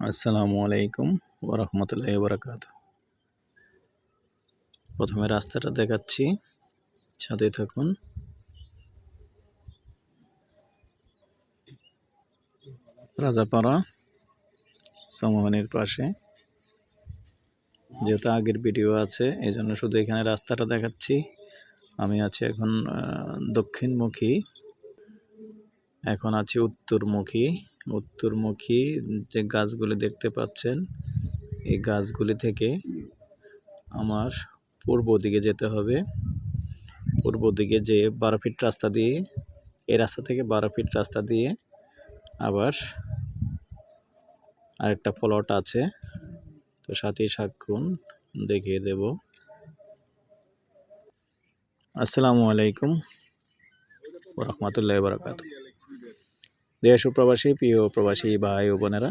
আসসালামু আলাইকুম ওরহমতুল্লাহ বরাকাত প্রথমে রাস্তাটা দেখাচ্ছি, সাথে থাকুন। রাজাপাড়া সমোহনের পাশে। যেহেতু আগের ভিডিও আছে এই জন্য শুধু এখানে রাস্তাটা দেখাচ্ছি। আমি আছি এখন দক্ষিণমুখী। এখন আছি উত্তরমুখী। উত্তরমুখী যে গাছগুলি দেখতে পাচ্ছেন, এই গাছগুলি থেকে আমার পূর্ব দিকে যেতে হবে। পূর্ব দিকে যে বারো ফিট রাস্তা দিয়ে, এই রাস্তা থেকে বারো ফিট রাস্তা দিয়ে আবার আরেকটা প্লট আছে। তো সাথেই সাক্ষণ দেখিয়ে দেব। আসসালামু আলাইকুম রহমতুল্লাহ বারকাত দেশ ও প্রবাসী, প্রিয় প্রবাসী ভাই ও বোনেরা,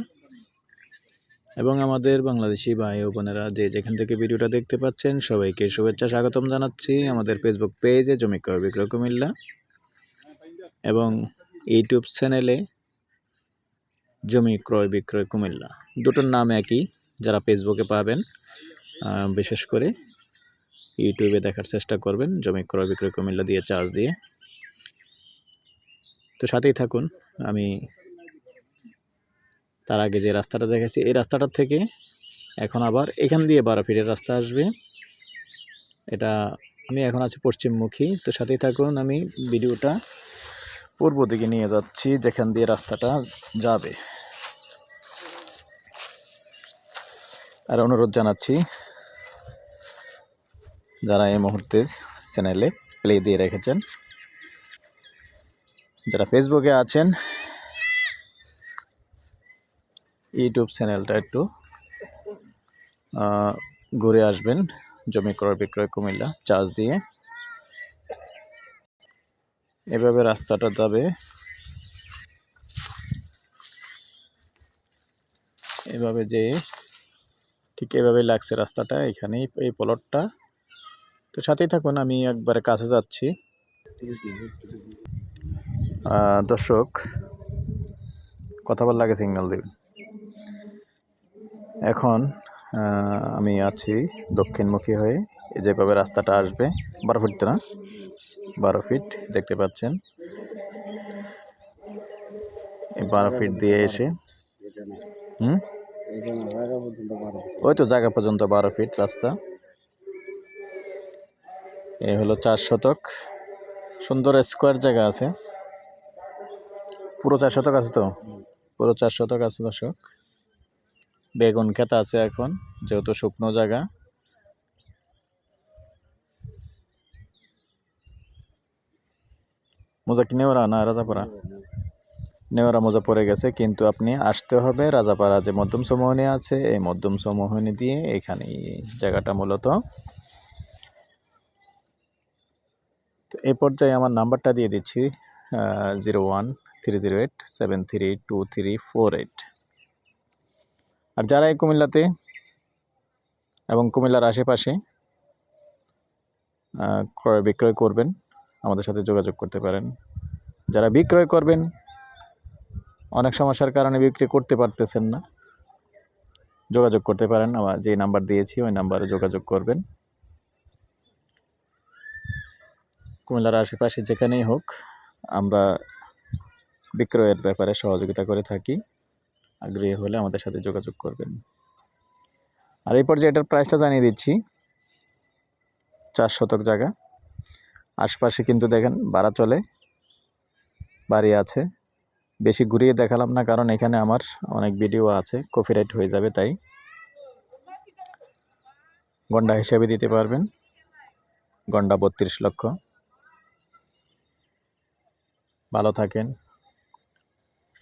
এবং আমাদের বাংলাদেশি ভাই ও বোনেরা যে যেখান থেকে ভিডিওটা দেখতে পাচ্ছেন, সবাইকে শুভেচ্ছা, স্বাগতম জানাচ্ছি আমাদের ফেসবুক পেজে জমি ক্রয় বিক্রয় কুমিল্লা এবং ইউটিউব চ্যানেলে জমি ক্রয় বিক্রয় কুমিল্লা। দুটোর নাম একই, যারা ফেসবুকে পাবেন বিশেষ করে ইউটিউবে দেখার চেষ্টা করবেন, জমি ক্রয় বিক্রয় কুমিল্লা দিয়ে চার্জ দিয়ে। তো সাথেই থাকুন। আমি তার আগে যে রাস্তাটা দেখেছি এই রাস্তাটার থেকে এখন আবার এখান দিয়ে বারো ফিটের রাস্তা আসবে। এটা আমি এখন আছি পশ্চিমমুখী। তো সাথেই থাকুন, আমি ভিডিওটা পূর্ব দিকে নিয়ে যাচ্ছি, যেখান দিয়ে রাস্তাটা যাবে। আর অনুরোধ জানাচ্ছি, যারা এই মুহূর্তে চ্যানেলে প্লে দিয়ে রেখেছেন যারা ফেসবুকে আছেন ইউটিউব চ্যানেলটা একটু ঘুরে আসবেন। জমি ক্রয়, বিক্রয়, কুমিল্লা চার্জ দিয়ে। এভাবে রাস্তাটা যাবে। এভাবে যে, ঠিক এভাবে লাগছে রাস্তাটা, এখানেই এই প্লটটা তো সাথেই থাকুন, আমি একবারে কাছে যাচ্ছি। দর্শক, কথা বল লাগে সিগন্যাল দেবেন এখন আমি আছি দক্ষিণমুখী হয়ে। যেভাবে রাস্তাটা আসবে, বারো ফিট না? বারো ফিট দেখতে পাচ্ছেন। বারো ফিট দিয়ে এসে ওই তো জায়গা পর্যন্ত বারো ফিট রাস্তা। এ হলো চার শতক। সুন্দর স্কোয়ার জায়গা আছে। পুরো চার শতক আছে তো? পুরো চার শতক আছে দর্শক। বেগুন খেত আছে এখন, যেহেতু শুকনো জায়গা। মোজা কি নেওয়ারা না রাজাপাড়া? নেওয়ারা মোজা পড়ে গেছে, কিন্তু আপনি আসতে হবে রাজাপাড়া যে মধ্যম সমোহনী আছে, এই মধ্যম সমোহনী দিয়ে এখানে জায়গাটা মূলত। তো এই পর্যায়ে আমার নাম্বারটা দিয়ে দিচ্ছি zero one three zero eight seven three two three four eight আর যারা এই কুমিল্লাতে এবং কুমিল্লার আশেপাশে ক্রয় বিক্রয় করবেন, আমাদের সাথে যোগাযোগ করতে পারেন। যারা বিক্রয় করবেন, অনেক সমস্যার কারণে বিক্রি করতে পারতেছেন না, যোগাযোগ করতে পারেন। আমার যে নাম্বার দিয়েছি, ওই নাম্বারে যোগাযোগ করবেন। কুমিল্লার আশেপাশে যেখানেই হোক, আমরা বিক্রয়ের ব্যাপারে সহযোগিতা করে থাকি। আগ্রহী হলে আমাদের সাথে যোগাযোগ করবেন। আর এই পর্যায়ে এটার প্রাইসটা জানিয়ে দিচ্ছি। চার শতক জায়গা। আশপাশে কিন্তু দেখেন ভাড়া চলে, বাড়ি আছে। বেশি ঘুরিয়ে দেখালাম না, কারণ এখানে আমার অনেক ভিডিও আছে কপিরাইট হয়ে যাবে তাই। গন্ডা হিসেবে দিতে পারবেন। গন্ডা বত্রিশ লক্ষ। ভালো থাকেন।